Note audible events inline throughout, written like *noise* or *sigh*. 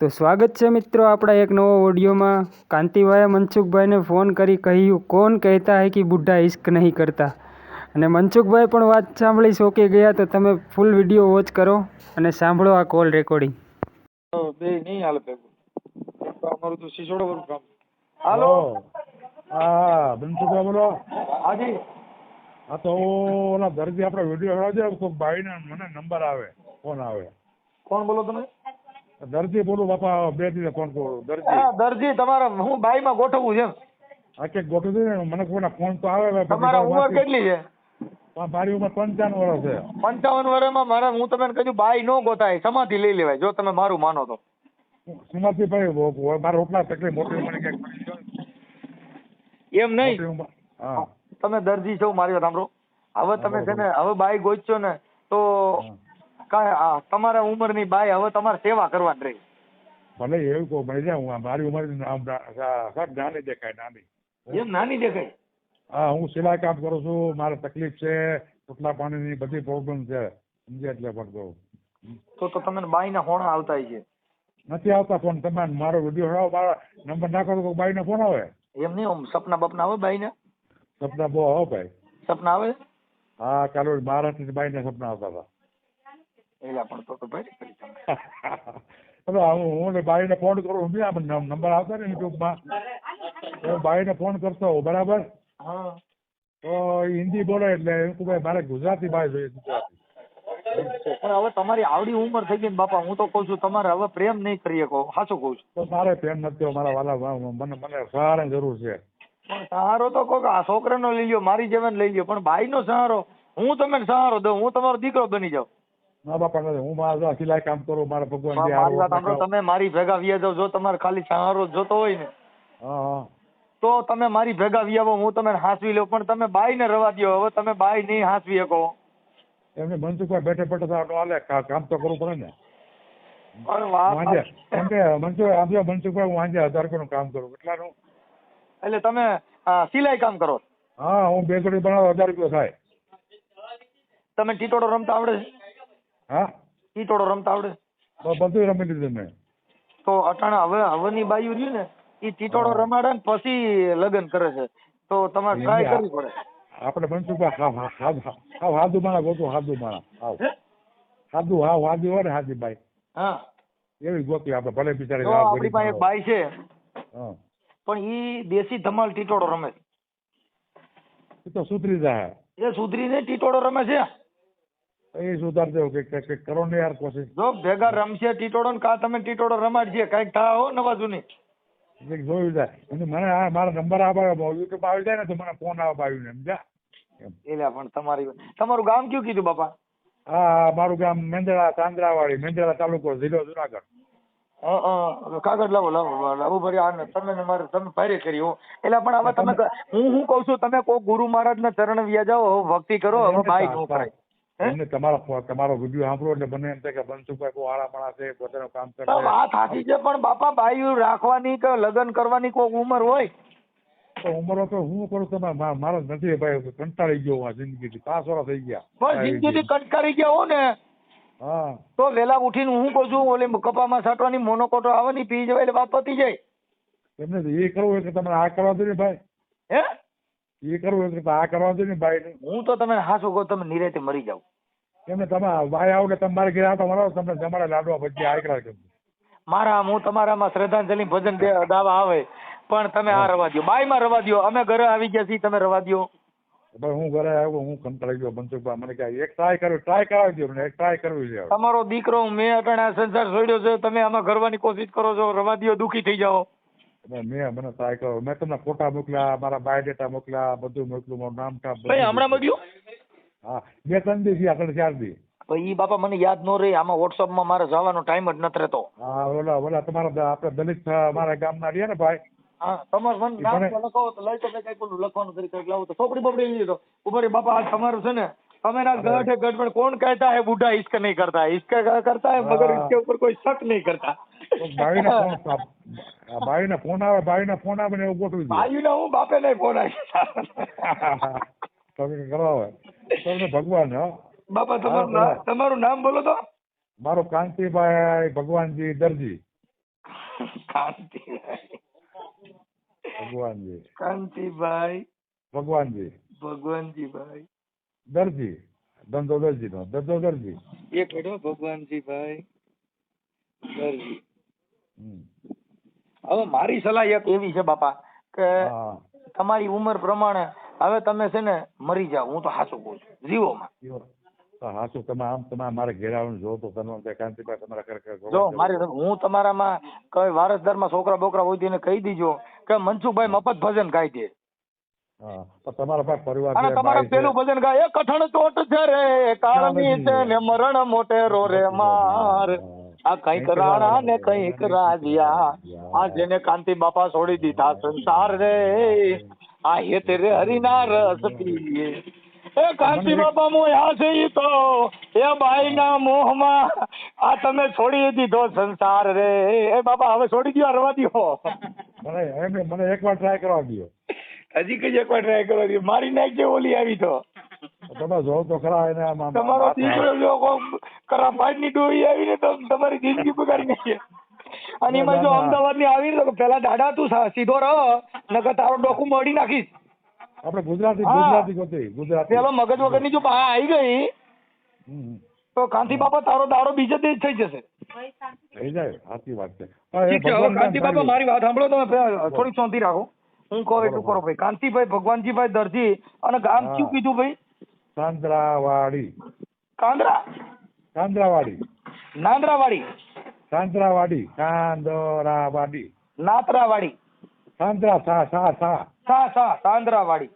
તો સ્વાગત છે મિત્રો આપણા એક નવો ઓડિયોમાં. કાંતિભાઈએ મનસુખભાઈને ફોન કરી કહ્યું કોણ કહેતા હે કે બુઢા ઇશ્ક નહીં કરતા? અને મનસુખભાઈ પણ વાત સાંભળી શોકી ગયા તો તમે ફૂલ વીડિયો વોચ કરો અને સાંભળો આ કોલ રેકોર્ડિંગ. બે નહીં હાલ ભેગું. અમારું તો સિસોડો વાળું કામ હાલો. હા બનસુખા બોલો. હાજી. હા તો ઓલા દર્દી આપણે વીડિયો હળાવજે કોઈક ભાઈને મને નંબર આવે ફોન આવે. કોણ બોલો તમે? દર્દી બોલું બાપા બે દિવસે ફોન કરું. દરજી. હા દરજી તમારા હું બાઈમાં ગોઠવું છે હા કે ગોઠવી દે ને મને કોઈના ફોન તો આવે તમારા ઉંમર કેટલી છે? મારી ઉંમર પંચાવન વર્ષ છે. પંચાવન વર્ષમાં મારા હું તમને કહ્યું બાઈ નો ગોતાય સમાધિ લઈ લેવાય જો તમે મારું માનો તો. સમાધિ ભાઈ મારા ઉપલા તકલીફ મોટી ઉંમરે ક્યાંક. એમ નહીં? હા. તમે દરજી છો મારી વાત સાંભળો. હવે તમે છે ને હવે બાઈ ગોતશો ને તો તમારા ઉંમરની બાઈ હવે તમારે સેવા કરવાની રહી. ભલે એવું કહું ભાઈ હું આ મારી ઉંમર ના- સાહેબ નાની દેખાય નાની. એમ નાની દેખાય? હા હું સિલાઈ કામ કરું છું મારે તકલીફ છે પોટલા પાણીની બધી પ્રોબ્લેમ છે સમજ્યા એટલે પણ કહું તો તો તમે બાઈના હોણા આવતા છે. નથી આવતા ફોન તમે મારો વીડિયો હડાવો મારો નંબર નાખો તો બાઈને ફોન આવે? એમ નહીં આમ સપના બપના આવે બાઈને? સપના બહુ આવે ભાઈ. સપના આવે? હા કાલે મહારાષ્ટ્રની બાઈને સપના આવતા હતા. એલા પણ તો ભાઈ કરી તમે *laughs* એટલે હું હું ને બાઈને ફોન કરું હું બી નંબર આવતા ને યુટ્યુબમાં હું બાઈને ફોન કરતો હોઉં બરાબર? હા. તો હિન્દી બોલે એટલે એમ કે ભાઈ મારે ગુજરાતી ભાઈ જોઈએ ગુજરાતી. પણ હવે તમારી આવડી ઉંમર થઈ ગઈ ને બાપા હું તો કહું છું તમારે હવે પ્રેમ નહીં કરીએ કહો. સાચું કહું છું. તો મારે પ્રેમ નથી મારા વાલા મને મને સહારાની જરૂર છે. સહારો તો કોક આ છોકરાનો લઈ લ્યો મારી જેવાને લઈ લ્યો પણ ભાઈનો સહારો હું તમને સહારો દઉં હું તમારો દીકરો બની જાઉં. ના બાપા ને હું મારા સિલાઈ કામ કરો મારા ભગવાન તમે મારી ભેગા વ્યા જાવ જો તમારે ખાલી સહારો જોતો હોય ને. તો તમે મારી ભેગા વ્યાવો હું તમને હાંસવી લઉં પણ તમે બાઈને રવા દ્યો. હવે તમે બાઈ નહીં હાંસવી શકો. એમને મનસુખભાઈ બેઠે બેઠે તો હાલે કામ તો કરવું પડે ને. એમ કે મનસુખ આમ જો મનસુખભાઈ હું વાંજે હજાર રૂપિયાનું કામ કરું કેટલાનું એટલે તમે સિલાઈ કામ કરો? હા હું બે જોડી બનાવું હજાર રૂપિયા થાય. તમે ટીટોડો રમતા આવડે છે? હા? ટીટોડો રમતા આવડે. બધું રમી લીધું મેં. તો અટાણા હવે હવેની બાયુ રહ્યું ને એ ટીટોડો રમાડે ને પછી લગ્ન કરે છે. તો તમારે ટ્રાય કરવી પડે. આપણે મનસુખભાઈ હાવ હાવ હાદુ માણા ગોતું હાદુ માણા હાવ. હે? હાદુ હાવ હાદુ હોય ને હાદી બાઈ હા. એવી ગોતી આપણે ભલે બિચારી આપણી પાસે એક બાઈ છે. હા. પણ ઈ દેશી ધમાલ ટીટોડો રમે. છે. તો સુધરી જાય. એ સુધરીને ટીટોડો રમે છે. એ સુધાર દેવું કે કે- કે કરો ને યાર કોશિશ. જો ભેગા રમશે ટીટોડો ને કા તમે ટીટોડો રમાડજે કંઈક થા હો નવા જૂની એક જોયું જાય. અને મને આ મારા નંબર આવે યુટ્યુબ આવી જાય ને તો મને ફોન આવવા આવ્યું સમજ્યા? એમ. એલા પણ તમારી તમારું ગામ કયું કીધું બાપા? હા મારું ગામ મેંદરા તાંદરાવાડી મેંદરા તાલુકો જિલ્લો જુનાગઢ. કાગળ લાવો લાવો લાવો ભરી આ તમે ને મારે તમે ભારે કરી હો. એટલે પણ હવે તમે હું હું કહું છું તમે કોઈ ગુરુ મહારાજ ના ચરણ વ્યા જાઓ ભક્તિ કરો હવે બાઈ નો કરાય? એમને તમારા તમારો વીડિયો સાંભળો એટલે મને એમ થાય કે બનસુભાઈ કોઈ આળા માણસ છે પોતાનું કામ કરે. વાત સાચી છે પણ બાપા ભાઈ રાખવાની કે લગ્ન કરવાની કોઈ ઉંમર હોય? તો ઉંમરો તો હું કરું તમે મારો નથી ભાઈ કંટાળી ગયો આ જિંદગીથી. પાંચ વર્ષ થઈ ગયા. પણ જિંદગીથી કંટાળી ગયા હો ને. હા. તો વેલા ઉઠીને હું કહું છું ઓલી કપામાં સાટવાની મોનોકોટો આવે ને પી જવાય એટલે વાત પતી જાય. એમને એ કરવું એટલે તમે આ કરવા દો ને ભાઈ. હે? એ કરવું એટલે આ કરવા દો ને ભાઈ. હું તો તમે હાસો કહો તમે નિરેતે મરી જાવ એમને તમે ભાઈ આવો એટલે તમારે ઘેર આવતા મળો તમને જમાડા લાડવા ભજીયા આકરા કે મારા હું તમારામાં શ્રદ્ધાંજલિ ભજન દે- દાવા આવે પણ તમે આ રવા દ્યો. બાઈમાં રવા દ્યો. અમે ઘરે આવી ગયા છીએ તમે રવા દ્યો. ભાઈ હું ઘરે આવ્યો હું કંટાળી ગયો મનસુખભાઈ મને કહે એક ટ્રાય કરો ટ્રાય કરાવી દો મને એક ટ્રાય કરવી છે તમારો દીકરો મેં અટાણે સંસાર છોડ્યો છે તમે આમાં ઘરવાની કોશિશ કરો છો રવા દ્યો દુખી થઈ જાઓ. બાપા મને યાદ ન રહી આમાં વોટ્સઅપ મારે જવાનો ટાઈમ જ નથી રહેતો. હા ઓલા ઓલા તમારા ને ભાઈ? હા તમારે મને લખો તો લઈ તમે કઈ લખવાનું કરી કંઈક લાવો તો છોકરી બબડી લીધો. ઉભરી બાપા છે ને તમે ના ગઢ કોણ કહેતા હે બુઢા ઇશ્ક નહીં કરતા? ઇશ્ક કરતા હે મગર ઇશ્કે ઉપર કોઈ શક નહીં કરતા. બાવીના ફોન ફોન આવે એવું ગોઠવી બાવીના હું બાપે નહીં ફોન આવી તમે કરાવે તમને ભગવાન હો. બાપા તમારું તમારું નામ બોલો તો. મારો કાંતિભાઈ ભગવાનજી દરજી. કાંતિ ભગવાનજી. કાંતિભાઈ. ભગવાનજી. ભગવાનજી ભાઈ દરજી. ધંધો દરજી નો ધંધો દરજી. એક ભગવાનજી ભાઈ દરજી. હવે મારી સલાહ એક એવી છે બાપા કે તમારી ઉંમર પ્રમાણે હવે તમે છે ને મરી જાઓ હું તો સાચું કહું છું જીવોમાં. તો તમે આમ તમે મારે ઘેર આવીને જો તો તમે કાંતિભાઈ તમારા ખરેખર જો મારે હું તમારામાં કઈ વારસદારમાં છોકરા બોકરા હોય તેને કહી દીજો કે મનસુખભાઈ મફત ભજન ગાઈ દે. તમારા પાસે પરિવાર અને તમારા પેલું ભજન ગાય એ કઠણ ચોટ છે રે કારમી છે ને મરણ મોટેરો રે માર. આ કંઈક રાણા ને કંઈક રાજ્યા આ જેને કાંતિ બાપા છોડી દીધા સંસાર રે. આ હેત રે હરિના રસ પીએ એ કાંતિ બાપા મોયા છે ઈ તો એ બાઈ ના મોહમાં આ તમે છોડી દીધો સંસાર રે. એ બાપા હવે છોડી દ્યો રવા દીધો મને મને એકવાર ટ્રાય કરવા દો હજી કઈ એકવાર ટ્રાય કરવા દ્યો. મારી નાખજે ઓલી આવી તો. તમે જો તો ખરા એને આમ. તમારો દીકરો જો કોમ કરા ની ડોહી આવીને તો તમારી જિંદગી બગાડી નાખે. અને એમાં જો. અમદાવાદની આવી તો પેલા દાડા તું સીધો રહો નકર તારો ડોકુ મોડી નાખીશ. આપણે ગુજરાતી ગુજરાતી ગોતી ગુજરાતી. પેલો મગજ વગરની જો બા આવી ગઈ તો કાંતિ બાપા તારો દાડો બીજે દે જ થઈ જશે. થઈ જાય સાચી વાત છે. કાંતિ બાપા મારી વાત સાંભળો તમે થોડી શાંતિ રાખો. હું કહું એટલું કરો ભાઈ. કાંતિભાઈ ભગવાનજીભાઈ દરજી અને ગામ શું કીધું ભાઈ? સાંતરાવાડી કાંદરા? સાંદ્રાવાડી. નાંદરાવાડી. સાંદ્રાવાડી. સાંદોરાવાડી. નાતરાવાડી. સાંદ્રા સા સા સા. સા સા સાંદ્રાવાડી.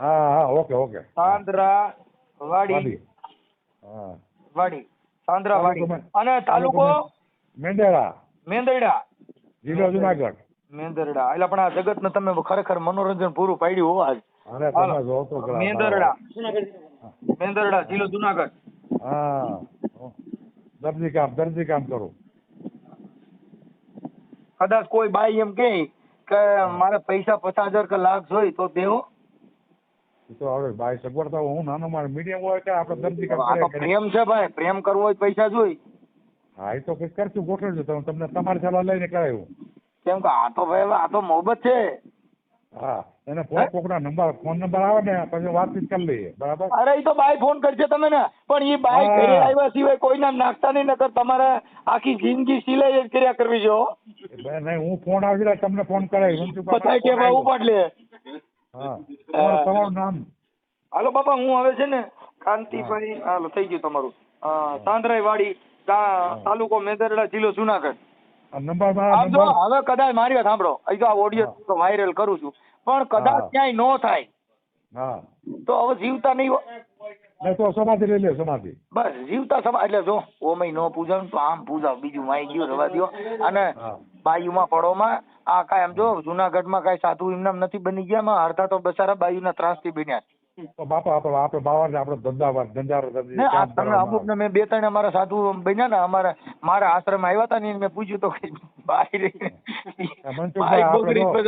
હા હા ઓકે ઓકે. સાંદરાવાડી. વાડી હા. વાડી. સાંદ્રાવાડી. તાલુકો અને તાલુકો? મેંદરડા મેંદરડા જિલ્લો જુનાગઢ. મેંદરડા એટલે પણ આ જગત ને તમે ખરેખર મનોરંજન પૂરું પાડ્યું હોવા જ. મેંદરડા મેંદરડા જિલ્લો જુનાગઢ. હા દરજી કામ દરજી કામ કરું. કદાચ કોઈ બાઈ એમ કે કે મારે પૈસા પચાસ હજાર કે લાખ જોઈ તો દેવો. તો હવે ભાઈ સગવડતા હું નાનો મારો મીડિયમ હોય કે આપણે દરજી કામ તો પ્રેમ છે ભાઈ પ્રેમ કરવો હોય પૈસા જોઈ. હા એ તો કઈ કરશું ગોઠવજો. તમે તમને તમારી સલાહ લઈને કરાયું કેમ કે આ તો ભાઈ આ તો મોહબત છે. હા. એને કોકના નંબર ફોન નંબર આવે ને પછી વાતચીત કરી લઈએ. બરાબર? અરે એ તો બાય ફોન કરશે તમે ને. પણ એ બાય. ઘરે આવ્યા સિવાય કોઈના નાખતા નહીં નકર તમારે આખી જિંદગી સિલાઈ જ કર્યા કરવી જો નહીં હું ફોન આવી તમને ફોન કરાવી હું છું કે બહુ પડલે. લે હા. તમારું નામ? હાલો બાપા હું હવે છે ને કાંતિભાઈ હાલો થઈ ગયું તમારું. અ, વાડી તાલુકો મેદરડા જિલ્લો જુનાગઢ. નંબર જો હવે કદાચ મારી વાત સાંભળો. અહીં તો આ ઓડિયો વાયરલ કરું છું. પણ કદાચ ક્યાંય નો થાય. હા. તો હવે જીવતા નહીં તો સમાધિ લઈ લે સમાધિ. બસ જીવતા સમા એટલે જો ઓમય નો પૂજા તો આમ પૂજાવ બીજું માય ગયો રવા દ્યો. અને બાયુમાં ફળોમાં આ કાંઈ આમ જો જુનાગઢમાં કાંઈ સાધુ એમનામ નથી બની ગયા માં અડધા તો બસારા બાયુના ત્રાસથી બન્યા બાપા આપણે આપણે બાવા ને આપણે ધંધાવાર ધંધારો કામ તમે અમુક ને મેં બે ત્રણ અમારા સાધુ બન્યા ને અમારા મારા આશ્રમ આવ્યા હતા ને મેં પૂછ્યું તો જો-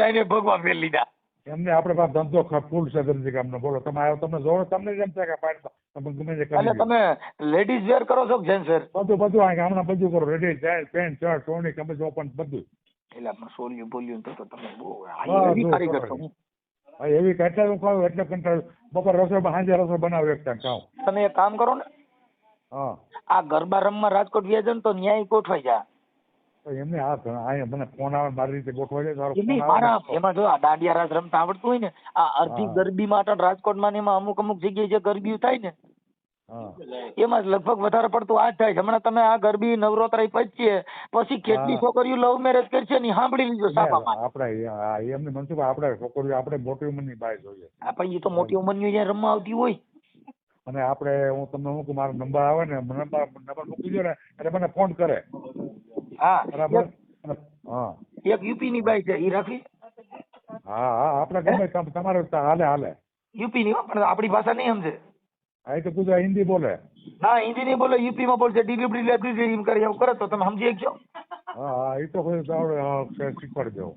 એને ભગવા ફેર લીધા. એમને આપણે પાસે ધંધો ફૂલ છે દરજી કામનો બોલો. તમે આવ્યો તમને જોવો તમને જેમ છે કે તમે ગમે તે એટલે તમે લેડીઝ વેર કરો છો કે જેન્ટ્સ વેર બધું બધું આ ગામના બધું કરો. રેડી જાય પેન્ટ શર્ટ સોની કમીઝ ઓપન બધું. એટલે સોલ્યું બોલ્યું તો તમે બહુ હા, એવી એવી કેટલા હું એટલે કંટાળ. બપોર રસોઈ સાંજે રસોઈ બનાવું એક ટાઈમ ખાઉં તમે એક કામ કરો ને. હા. આ ગરબા રમવા રાજકોટ ગયા ને તો ન્યાય ગોઠવાઈ જા. એમને આ અહીંયા મને ફોન આવે મારી રીતે ગોઠવાઈ જાય સારો ફોન આવે. મારા એમાં જો આ દાંડિયા રાસ રમતા આવડતું હોય ને આ અર્ધી. ગરબી માટે રાજકોટમાં ને એમાં અમુક અમુક જગ્યાએ જે ગરબી થાય ને એમાં લગભગ વધારે પડતું આ જ થાય છે. હમણાં તમે આ ગરબી નવરાત્રી પચીએ પછી કેટલી છોકરીઓ લવ મેરેજ કરશે ને સાંભળી લીધો સાપામાં આપણે એમને મનસુખ આપણે છોકરીઓ આપણે મોટી ઉંમરની બાય જોઈએ. આ પણ એ તો મોટી ઉંમરની જ્યાં રમવા આવતી હોય. અને આપણે હું તમને હું મારો નંબર આવે ને નંબર નંબર મૂકી દો ને એટલે મને ફોન કરે. હા બરાબર? હા. એક- યુપી ની બાઈ છે એ રાખી. હા હા આપણે ગમે તમારે હાલે હાલે. યુપી ની પણ આપણી ભાષા નહીં સમજે. આ તો ગુજરાત હિન્દી બોલે. ના હિન્દી નહીં બોલે યુપી માં બોલશે ડિલિવરી લેબરી એમ કરે એવું કરે તો તમે સમજી શકશો? હા હા એ તો કોઈ આવડે હા, શીખવાડી દેવો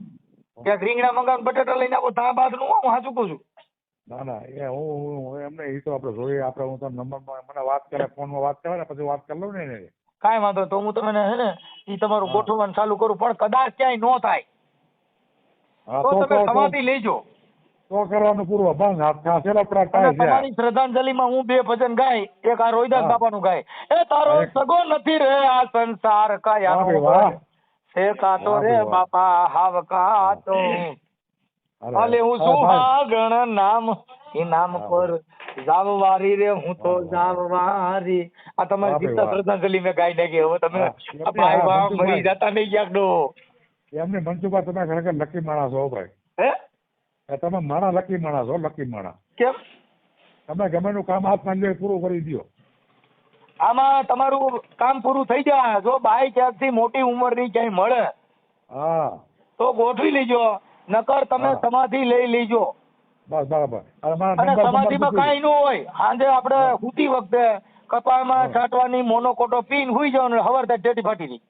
ક્યાંક રીંગણા મંગાવીને બટાટા લઈને આવો તા બાદનું હું હાચું કહું છું? ના ના એ હું હું- હું એમને એ તો આપણે જોઈએ આપણે હું તમને નંબર મને વાત કરે ફોનમાં વાત કરે ને પછી વાત કરી લઉં ને કાંઈ વાંધો તો હું તમને હે ને ઈ તમારું ગોઠવવાનું ચાલુ કરું પણ કદાચ ક્યાંય નો થાય. હા તો તમે સમાધિ લેજો. તો કરવાનું બંધ. હાથ ખા છેલ્લો પ્રાટ છે. તમારી શ્રદ્ધાંજલિમાં હું બે ભજન ગાય એક આ રોહિદાસ બાપાનું ગાય. એ તારો સગો નથી રે આ સંસાર કાયા છે કાતો રે બાપા હાવ કાતો. અલે હું સુહાગણ નામ. એ નામ પર જાવવારી રે હું તો. જાવવારી. આ તમારી જીતા શ્રદ્ધાંજલિ મેં ગાઈ નાખી. હવે તમે ભાઈ હા, મરી જતા નહીં ક્યાંક નો એમને મનસુખભાઈ તમે ખરેખર લકી માણસ હો ભાઈ. હે? તમે માણા લકી માણા છો લકી માણા કેમ? તમે ગમે નું કામ હાથમાં લ્યો પૂરું કરી દ્યો. આમાં તમારું કામ પૂરું થઈ જાય. જો બાય ક્યાંકથી મોટી ઉંમરની ક્યાંય મળે હા. તો ગોઠવી લેજો. નકર તમે. સમાધિ લઈ લેજો. બસ બરાબર. અને સમાધિમાં કાંઈ ન હોય. સાંજે આપણે હા. સૂતી વખતે કપાળમાં માં છાંટવાની મોનોકોટો પીન હુઈ જવાનું હવાર થાય ટેટી ફાટી ગઈ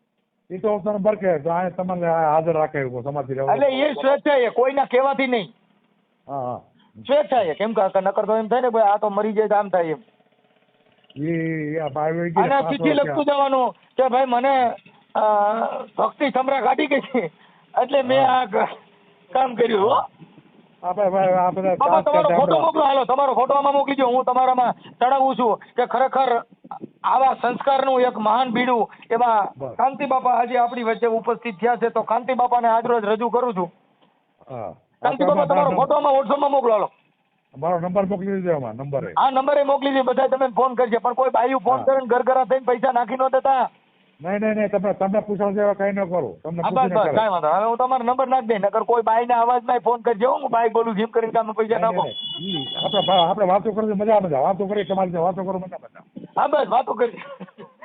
એ તો બરકે તો આ તમારે હાજર રાખે સમાધિ. એટલે એ સ્વેચ્છાએ કોઈના કહેવાથી નહીં. હા હા. સ્વેચ્છાએ કેમ કે નકર તો એમ થાય ને ભાઈ આ તો મરી જાય આમ થાય એમ. અને ચિઠ્ઠી લખતું જવાનું કે ભાઈ મને ભક્તિ સમરા કાઢી ગઈ છે. એટલે મેં આ કામ કર્યું તમારો ફોટો મોકલો હાલો તમારો ફોટો આમાં મોકલી દો હું તમારામાં ચડાવું છું કે ખરેખર આવા સંસ્કારનું એક મહાન બીડું એમાં કાંતિ બાપા આજે આપણી વચ્ચે ઉપસ્થિત થયા છે. તો કાંતિ બાપાને આજરોજ રજૂ કરું છું. હા. કાંતિ બાબા તમારો ફોટો વોટ્સઅપમાં મોકલો મારો નંબર મોકલી દીધો આમાં નંબર આ નંબરે મોકલી દીધો બધા તમે ફોન કરજે. પણ કોઈ બાયું ફોન કરે ઘર ઘરઘરા થઈને પૈસા નાખી ન દેતા. નહીં નહીં નહીં તમે તમને પૂછવા જેવા કઈ ન કરો. તમને હા બસ બસ કરે. વાંધો હવે હું તમારો નંબર નાખી દઈ નકર કોઈ અવાજ ને ફોન કરજો. હું બાઈ બોલું જીમ કરીને તમે પૈસા નાખો. આપણે આપણે વાતો કરજો મજા મજા વાતો કરી તમારી વાતો કરો મજા મજા હા બસ વાતો કરજો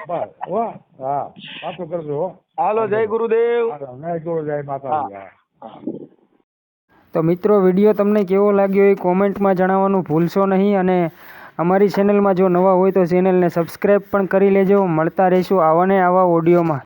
બસ હો હા વાતો કરજો હો. હાલો જય ગુરુદેવ. જય ગુરુ જય માતાજી હા. તો મિત્રો, વીડિયો તમને કેવો લાગ્યો એ કોમેન્ટમાં જણાવવાનું ભૂલશો નહીં અને અમારી ચેનલમાં જો નવા હોય તો ચેનલને સબસ્ક્રાઈબ પણ કરી લેજો. મળતા રહીશું આવા ને આવા ઓડિયોમાં.